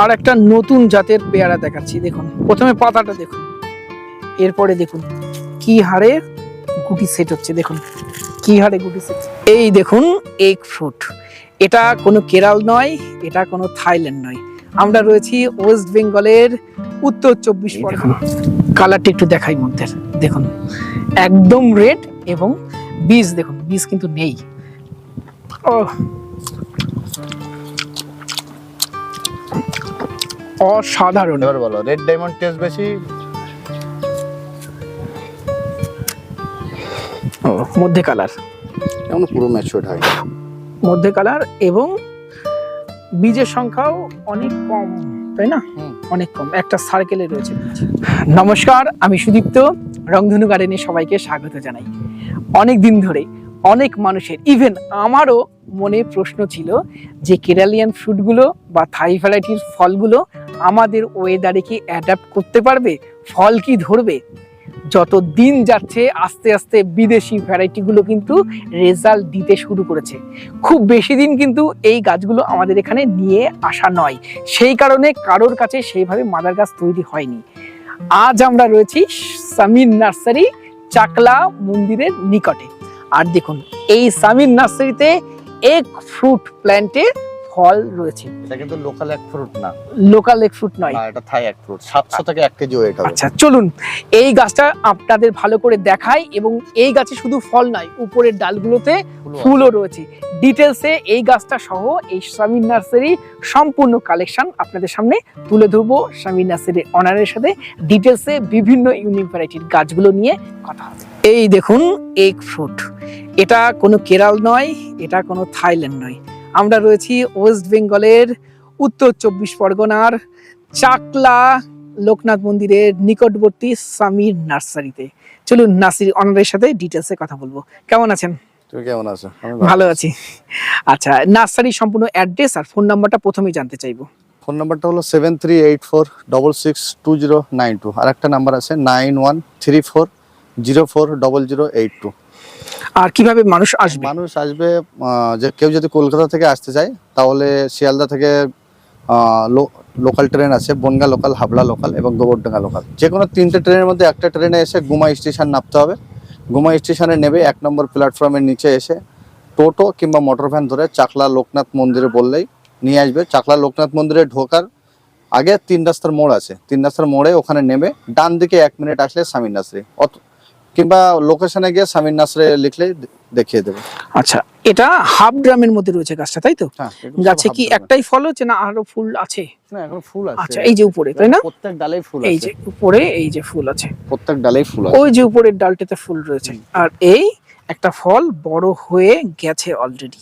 আর একটা নতুন জাতের পেয়ারা দেখাচ্ছি দেখুন। প্রথমে পাতাটা দেখুন। এরপরে দেখুন কি হারে গুটি সেট হচ্ছে দেখুন। কি হারে গুটি সেট এই দেখুন এগ ফ্রুট এটা কোনো কেরাল নয় এটা কোনো থাইল্যান্ড নয়। আমরা রয়েছি ওয়েস্ট বেঙ্গলের উত্তর চব্বিশ পরগনা। কালারটা একটু দেখাই মধ্যে দেখুন। একদম রেড এবং বীজ দেখুন বীজ কিন্তু নেই। ও অসাধারণ। এবার বলো রেড ডায়মন্ড টেস্ট বেশি? ও, মধ্যে কালার এমন পুরো ম্যাচুয়ার্ড হয়। মধ্যে কালার এবং বীজের সংখ্যাও অনেক কম তাই না? অনেক কম। একটা সার্কেলে রয়েছে নমস্কার আমি সুদীপ্ত। রংধনু গার্ডেনে সবাইকে স্বাগত জানাই। অনেক দিন ধরে অনেক মানুষের ইভেন আমারও মনে প্রশ্ন ছিল যে কেরালিয়ান ফ্রুটগুলো বা থাই ভ্যারাইটির ফলগুলো আমাদের ওয়েদারে কি অ্যাডাপ্ট করতে পারবে? ফল কি ধরবে? যত দিন যাচ্ছে, আস্তে আস্তে বিদেশি ভ্যারাইটিগুলো কিন্তু রেজাল্ট দিতে শুরু করেছে। খুব বেশি দিন কিন্তু এই গাছগুলো আমাদের এখানে নিয়ে আসা নয়। সেই কারণে কারোর কাছে সেইভাবে মাদার গাছ তৈরি হয়নি। আজ আমরা রয়েছি সামির নার্সারি চাকলা মন্দিরের নিকটে। আর দেখুন, এই সামির নার্সারিতে এক ফ্রুট প্ল্যান্টের ফল রয়েছে। এটা কিন্তু লোকাল এক ফ্রুট না। লোকাল এক ফ্রুট নয়। এটা থাই এক ফ্রুট সাতশো থেকে এক কেজি ওয়েট হবে। আচ্ছা চলুন। এই গাছটা আপনাদের ভালো করে দেখাই এবং এই গাছে শুধু ফল নয় উপরের ডালগুলোতে ফুলও ফুলও রয়েছে। ডিটেলসে এই গাছটা সহ এই স্বামী নার্সারি সম্পূর্ণ কালেকশন আপনাদের সামনে তুলে ধরবো। স্বামী নার্সারির অনারের সাথে ডিটেলসে বিভিন্ন ইউনিক ভ্যারাইটির গাছগুলো নিয়ে কথা হবে। এই দেখুন এগ ফ্রুট এটা কোনো কেরাল নয় এটা কোনো থাইল্যান্ড নয়। আমরা রয়েছি ওয়েস্ট বেঙ্গলের উত্তর চব্বিশ পরগনার চাকলা লোকনাথ মন্দিরের নিকটবর্তী স্বামীর নার্সারিতে। চলুন নার্সারি অনারের সাথে ডিটেলসে কথা বলব। কেমন আছেন? তুমি কেমন আছো? ভালো আছি। আচ্ছা নার্সারি সম্পূর্ণ অ্যাড্রেস আর ফোন নাম্বারটা প্রথমেই জানতে চাইব। ফোন নাম্বারটা হলো seven three eight four double six two zero nine two আর একটা নাম্বার আছে nine one three four zero four double zero eight two আর কীভাবে মানুষ আসবে? মানুষ আসবে যে কেউ যদি কলকাতা থেকে আসতে চায়, তাহলে শিয়ালদা থেকে লোকাল ট্রেন আছে, বনগা লোকাল হাবড়া লোকাল এবং গোবরডাঙ্গা লোকাল যে কোনো তিনটে ট্রেনের মধ্যে একটা ট্রেনে এসে গুমা স্টেশন নামতে হবে। গুমা স্টেশনে নেবে এক নম্বর প্ল্যাটফর্মের নিচে এসে টোটো কিংবা মোটর ভ্যান ধরে চাকলা লোকনাথ মন্দিরে বললেই নিয়ে আসবে। চাকলা লোকনাথ মন্দিরে ঢোকার আগে তিন রাস্তার মোড় আছে। তিন রাস্তার মোড়ে ওখানে নেমে ডান দিকে এক মিনিট আসলে অত কিংবা লোকেশনে গিয়ে স্বামীর নার্সারি লিখলেই দেখিয়ে দেবে। আচ্ছা এটা হাফ ড্রামের মধ্যে রয়েছে গাছটা তাই তো? হ্যাঁ গাছে কি একটাই ফল হচ্ছে না আরও ফুল আছে? না এখন ফুল আছে। আচ্ছা এই যে উপরে তাই না? প্রত্যেক ফুল এই যে উপরে এই যে ফুল আছে। প্রত্যেক ফুল আছে। ওই যে উপরের ডালটাতে ফুল রয়েছে। আর এই একটা ফল বড় হয়ে গেছে অলরেডি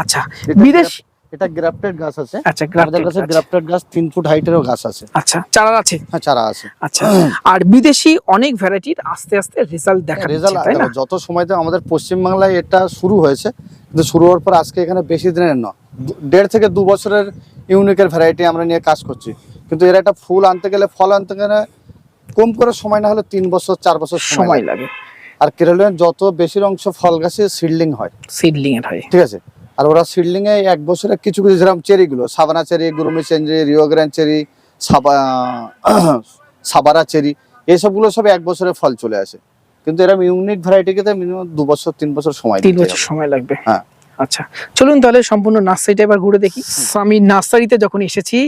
আচ্ছা বিদেশ এটা গ্রাফটেড গাছ আছে। আচ্ছা আমাদের কাছে গ্রাফটেড গাছ তিন ফুট হাইটেরও গাছ আছে। আচ্ছা চারা আছে? হ্যাঁ চারা আছে। আচ্ছা আর বিদেশি অনেক ভ্যারাইটির আস্তে আস্তে রেজাল্ট দেখা রেজাল্ট না? যত সময় তো আমাদের পশ্চিমবাংলায় এটা শুরু হয়েছে কিন্তু শুরু হওয়ার পর আজকে এখানে বেশি দিনের নয়। দেড় থেকে দু বছরের ইউনিকের ভ্যারাইটি আমরা নিয়ে কাজ করছি। কিন্তু এর একটা ফুল আনতে গেলে ফল আনতে গেলে কম করে সময় না হলে তিন বছর চার বছর সময় লাগে। আর কেরলিয়ান যত বেশির অংশ ফল গাছে সিডলিং হয়। সিডলিং এর হয়। ঠিক আছে? আর ওরা সিডলিং এ এক বছরে কিছু কিছু যেরকম চেরি গুলো সাবানা চেরি গুরুমি চেরি রিও গ্র্যান্ড চেরি সাবা সাবারা চেরি এইসবগুলো সব এক বছরে ফল চলে আসে। কিন্তু এরকম ইউনিক ভ্যারাইটিকে মিনিমাম দু বছর তিন বছর সময় তিন বছর সময় লাগবে। হ্যাঁ। আচ্ছা চলুন তাহলে সম্পূর্ণ নার্সারিটা এবার ঘুরে দেখি। আমি নার্সারিতে যখন এসেছি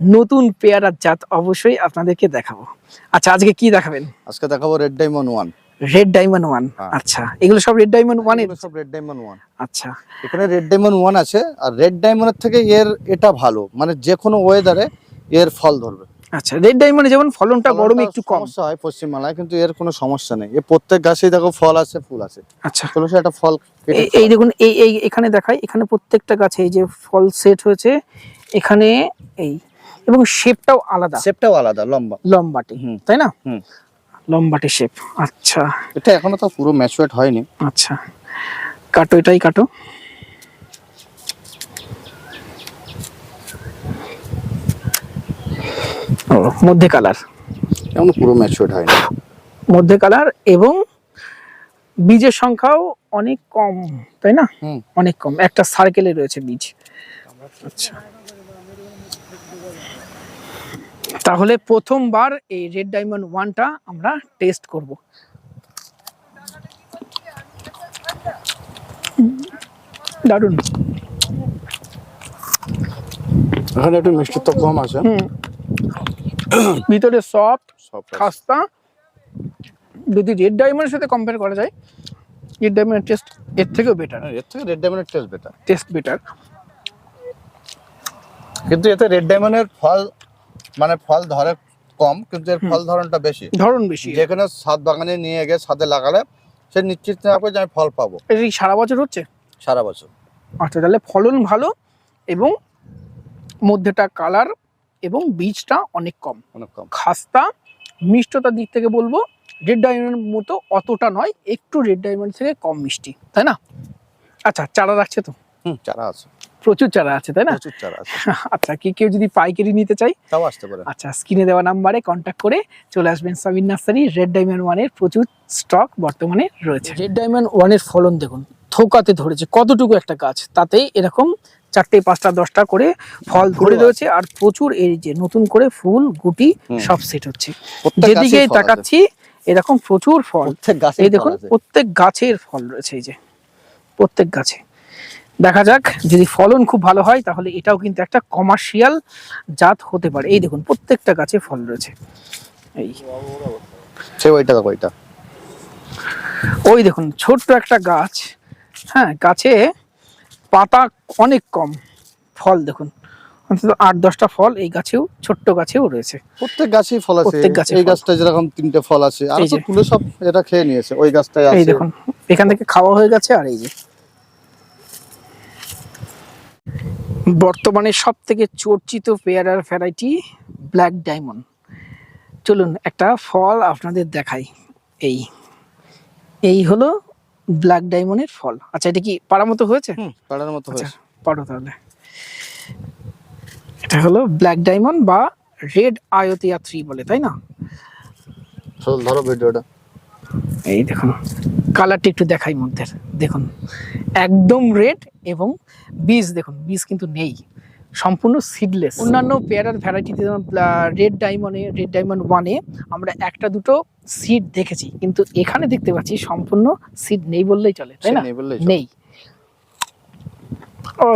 নতুন পেয়ারার জাত অবশ্যই আপনাদেরকে দেখাবো। আচ্ছা আজকে কি দেখাবেন? আজকে দেখাবো red diamond one red diamond one. আচ্ছা এগুলো সব রেড ডায়মন্ড ওয়ানের সব রেড ডায়মন্ড ওয়ান আচ্ছা। এখানে রেড ডায়মন্ড ওয়ান আছে আর রেড ডায়মন্ডের থেকে এর এটা ভালো। মানে যে কোনো ওয়েদারে এর ফল ধরবে। আচ্ছা রেড ডায়মন্ডে যেমন ফলনটা গরমে একটু কম। সমস্যা হয় পশ্চিমবাংলায় কিন্তু এর কোনো সমস্যা নেই। এ প্রত্যেক গাছেই দেখো ফল আছে ফুল আছে। আচ্ছা। চলো সে একটা ফল এই- এই দেখুন এই এই এখানে দেখাই এখানে প্রত্যেকটা গাছে এই যে ফল সেট হয়েছে এখানে এই এবং শেপটাও আলাদা। শেপটাও আলাদা লম্বা। লম্বাটে হুম। তাই না? হুম। লম্বাটে শেপ। আচ্ছা। এটা এখনও তো পুরো ম্যাচুরেট হয়নি। আচ্ছা। কাটো এটাই কাটো। ও মধ্যে কালার। এখনও পুরো ম্যাচুরেট হয়নি। মধ্যে কালার এবং বীজের সংখ্যাও অনেক কম তাই না? অনেক কম। একটা সার্কেলে রয়েছে বীজ। আচ্ছা। তাহলে প্রথমবার এই রেড ডায়মন্ড ওয়ানটা আমরা টেস্ট করব। দারুণ এখানে একটু মিষ্টি তো কম আছে। ভিতরে সফট খাস্তা। যদি রেড ডায়মন্ডের সাথে কম্পেয়ার করা যায় রেড ডায়মন্ডের টেস্ট এর থেকেও বেটার এর থেকে রেড ডায়মন্ডের টেস্ট বেটার টেস্ট বেটার কিন্তু এতে রেড ডায়মন্ডের ফল মানে ফল ধরে কম কিন্তু এর ফল ধরনটা বেশি। ধরন বেশি। যেখানে সাত বাগানে নিয়ে গিয়ে সাথে লাগালে সে নিশ্চিত থাকবে যে আমি ফল পাবো। এটা কি সারা বছর হচ্ছে? সারা বছর। আচ্ছা তাহলে ফলন ভালো এবং মধ্যেটা কালার এবং বীজটা অনেক কম। অনেক কম। খাস্তা মিষ্টতার দিক থেকে বলব রেড ডায়মন্ডের মতো অতটা নয় একটু রেড ডায়মন্ড থেকে কম মিষ্টি তাই না? আচ্ছা চারা রাখছে তো? হুম চারা আছে। প্রচুর চারা আছে তাই না? প্রচুর চারা আছে। আচ্ছা কি কেউ যদি পাইকারি নিতে চাই তাও আসতে পারে। আচ্ছা স্ক্রিনে দেওয়া নাম্বারে কন্ট্যাক্ট করে চলে আসবেন সাবিন নার্সারি রেড ডায়মন্ড ওয়ানের প্রচুর স্টক বর্তমানে রয়েছে। রেড ডায়মন্ড ওয়ানের ফলন দেখুন থোকাতে ধরেছে কতটুকু একটা গাছ তাতেই এরকম চারটে পাঁচটা দশটা করে ফল ধরে রয়েছে আর প্রচুর এই যে নতুন করে ফুল গুটি সব সেট হচ্ছে। প্রত্যেক যেদিকে। তাকাচ্ছি এরকম প্রচুর ফল। গাছে এই দেখুন প্রত্যেক গাছের ফল রয়েছে এই যে। প্রত্যেক গাছে। দেখা যাক যদি ফলন খুব ভালো হয় তাহলে এটাও কিন্তু একটা কমার্শিয়াল জাত হতে পারে। এই দেখুন প্রত্যেকটা গাছে ফল রয়েছে। এই। সে ওইটা দেখো ওইটা। ওই দেখুন ছোট্ট একটা গাছ। হ্যাঁ গাছে পাতা অনেক কম ফল দেখুন। অন্তত আট দশটা ফল এই গাছেও ছোট্ট গাছেও রয়েছে। প্রত্যেক গাছেই ফল আছে। প্রত্যেক গাছে এই। গাছটা যেরকম তিনটে ফল আছে আর তো। তুলে সব এটা খেয়ে নিয়েছে ওই গাছটাই এই আছে। দেখুন এখান থেকে খাওয়া হয়ে গেছে আর এই যে। বর্তমানে সব থেকে চর্চিত পেয়ারার ভ্যারাইটি ব্ল্যাক ডায়মন্ড। চলুন একটা ফল আপনাদের দেখাই। এই এই হলো ব্ল্যাক ডায়মন্ডের ফল। আচ্ছা এটা কি পাড়া মতো হয়েছে? হুম পাড়ার মতো আচ্ছা হয়েছে। পারো তাহলে। এটা হলো ব্ল্যাক ডায়মন্ড বা রেড আয়তিয়া থ্রি বলে তাই না? ধরো ভিডিওটা। এই দেখুন কালারটি একটু দেখাই মধ্যে দেখুন। একদম রেড এবং বীজ দেখুন বীজ কিন্তু নেই। সম্পূর্ণ সিডলেস অন্যান্য পেয়ারার ভ্যারাইটিতে যেমন রেড ডায়মন্ডে রেড ডায়মন্ড ওয়ানে আমরা একটা দুটো সিড দেখেছি কিন্তু এখানে দেখতে পাচ্ছি সম্পূর্ণ সিড নেই বললেই চলে তাই না? নেই নেই। ও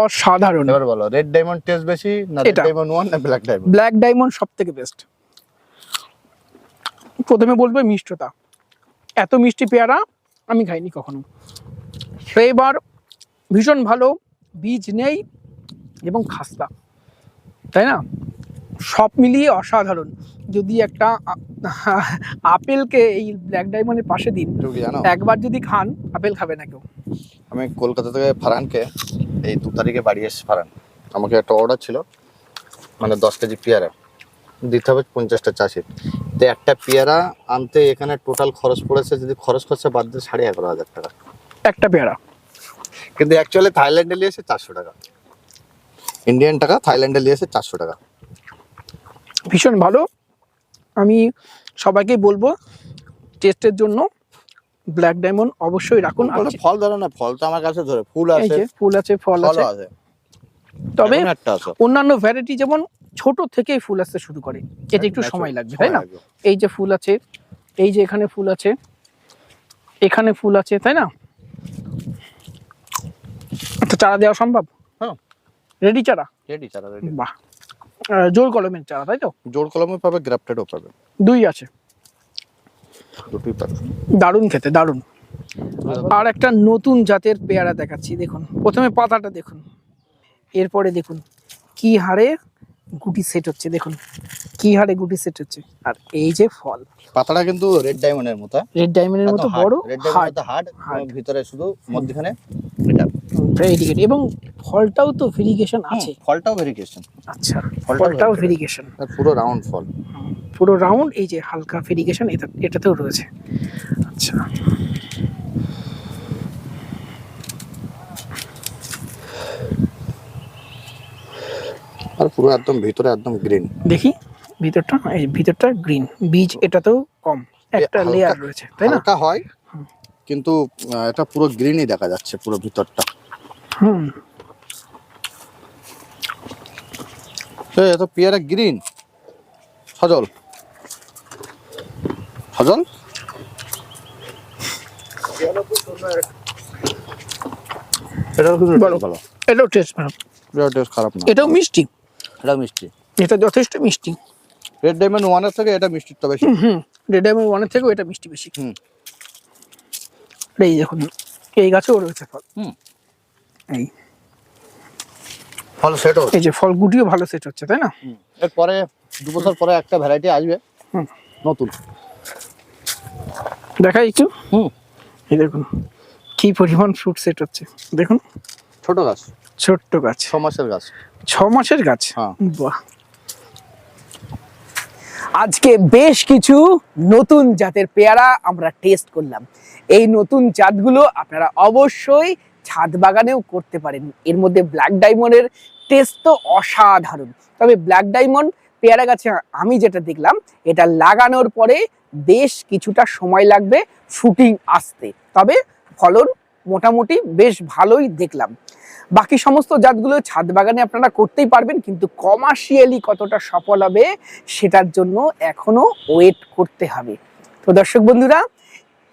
অসাধারণ। এবার বলো রেড ডায়মন্ড টেস্ট বেশি না রেড ডায়মন্ড ওয়ান না ব্ল্যাক ডায়মন্ড ব্ল্যাক ডায়মন্ড সব থেকে বেস্ট প্রথমে বলব মিষ্টতা। এত মিষ্টি পেয়ারা আমি খাইনি কখনো। ফ্লেভার ভীষণ ভালো বীজ নেই এবং খাস্তা। তাই না? সব মিলিয়ে অসাধারণ। যদি একটা আপেলকে এই ব্ল্যাক ডায়মন্ডের পাশে দিন একবার যদি খান আপেল খাবে না কেউ। আমি কলকাতা থেকে ফারহানকে এই দু তারিখে বাড়ি এসে ফারহান আমাকে একটা অর্ডার ছিল মানে দশ কেজি পেয়ারা। দিতে হবে পঞ্চাশটা চাষি। তো একটা পেয়ারা আনতে এখানে টোটাল খরচ পড়েছে যদি খরচ খরচা বাদ দিয়ে সাড়ে এগারো হাজার টাকা। একটা পেয়ারা? কিন্তু অ্যাকচুয়ালি থাইল্যান্ডে নিয়েছে চারশো টাকা। ইন্ডিয়ান টাকা থাইল্যান্ডে নিয়ে এসে চারশো টাকা। ভীষণ ভালো। আমি সবাইকে বলব টেস্টের জন্য ব্ল্যাক ডায়মন্ড অবশ্যই রাখুন। ফল ধরে না ফল তো আমার কাছে ধরে ফুল আছে। ফুল আছে ফল আছে। তবে অন্যান্য ভ্যারাইটি যেমন ছোট থেকেই ফুল আসতে শুরু করে এটা একটু সময় লাগবে তাই না? এই যে ফুল আছে এই যে এখানে ফুল আছে এখানে ফুল আছে তাই না? তো চারা দেওয়া সম্ভব? হ্যাঁ। রেডি চারা? রেডি চারা রেডি বাহ। জোর কলমের চারা তাই তো? জোর কলমে পাবে গ্রাফটেডও পাবে। দুই আছে। দুটোই দারুণ খেতে দারুণ। আর একটা নতুন জাতের পেয়ারা দেখাচ্ছি দেখুন। প্রথমে পাতাটা দেখুন। এরপরে দেখুন কি হারে গুটি সেট হচ্ছে দেখুন। কি হারে গুটি সেট হচ্ছে। আর এই যে ফল। পাতাটা কিন্তু রেড ডায়মন্ডের মতো। রেড ডায়মন্ডের মতো বড় রেড ডায়মন্ড হার্ড। ভিতরে শুধু মধ্যখানে এটা। ভেরিগেট এবং ফলটাও তো ভেরিগেশন আছে। ফলটাও ভেরিকেশন আচ্ছা ফলটাও ফলটাও ভেরিগেশন পুরো রাউন্ড ফল। পুরো রাউন্ড এই যে হালকা ফেরিগেশন এটা এটাতেও রয়েছে। আচ্ছা। আর পুরো একদম ভিতরে একদম গ্রিন দেখি ভিতরটা এই ভিতরটা গ্রিন বীজ এটাতেও কম। একটা লেয়ার রয়েছে তাই না? হালকা হয় কিন্তু এটা পুরো গ্রিনই দেখা যাচ্ছে পুরো ভিতরটা। হুম। তো পেয়ারা গ্রিন সজল। সজল এটা কিন্তু বলো। ভালো এটাও টেস্ট ভালো। এটা টেস্ট খারাপ না। এটাও মিষ্টি। এটা মিষ্টি। এটা যথেষ্ট মিষ্টি। রেড ডায়মন্ড ওয়ানের থেকে এটা মিষ্টিটা বেশি। হুম রেড ডায়মন্ড ওয়ানের থেকেও এটা মিষ্টি বেশি। হুম। এই দেখুন এই গাছেও রয়েছে ফল। হুম। এই। ফল সেট এই যে ফল গুটিও ভালো সেট হচ্ছে তাই না? এরপরে দু বছর পরে একটা ভ্যারাইটি আসবে। হুম। নতুন। দেখাই একটু? হুম। এই দেখুন কি পরিমাণ ফ্রুট সেট হচ্ছে। দেখুন ছোট গাছ। ছোট্ট গাছ। ছ মাসের গাছ। ছ মাসের গাছ? হ্যাঁ। বাহ। আজকে বেশ কিছু নতুন জাতের পেয়ারা আমরা টেস্ট করলাম। এই নতুন জাতগুলো আপনারা অবশ্যই ছাদ বাগানেও করতে পারেন। এর মধ্যে ব্ল্যাক ডায়মন্ডের টেস্ট তো অসাধারণ। তবে ব্ল্যাক ডায়মন্ড পেয়ারা গাছে আমি যেটা দেখলাম, এটা লাগানোর পরে বেশ কিছুটা সময় লাগবে শুটিং আসতে। তবে ফলন মোটামুটি বেশ ভালোই দেখলাম। বাকি সমস্ত জাতগুলো ছাদ বাগানে আপনারা করতেই পারবেন, কিন্তু কমার্শিয়ালি কতটা সফল হবে সেটার জন্য এখনও ওয়েট করতে হবে। তো দর্শক বন্ধুরা